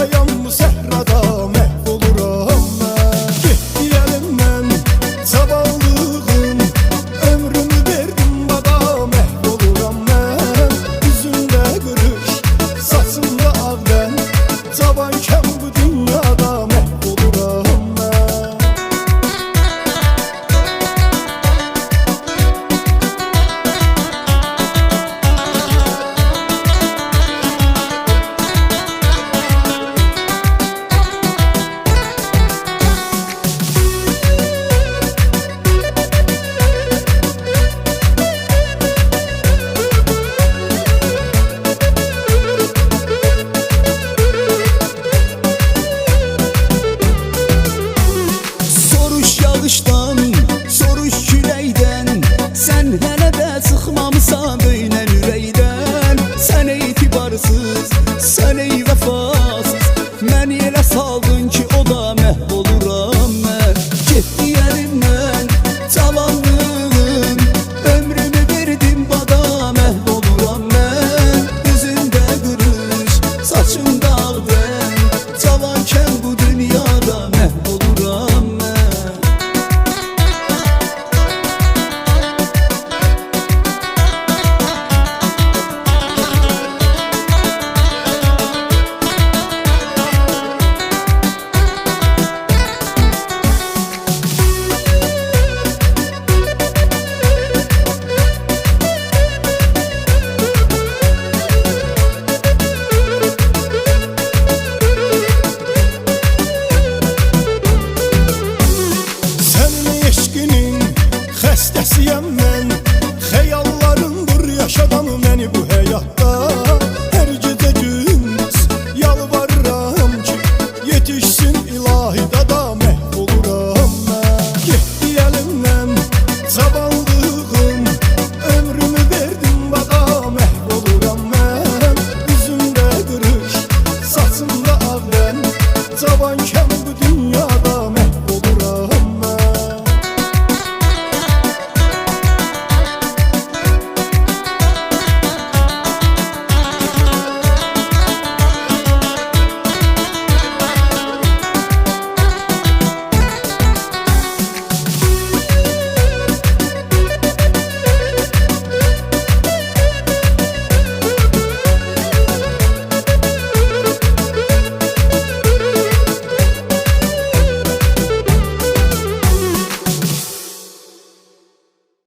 hayam bu sehrada Həvəsiyəm mən Xəyallarındır yaşadanı məni bu həyatda.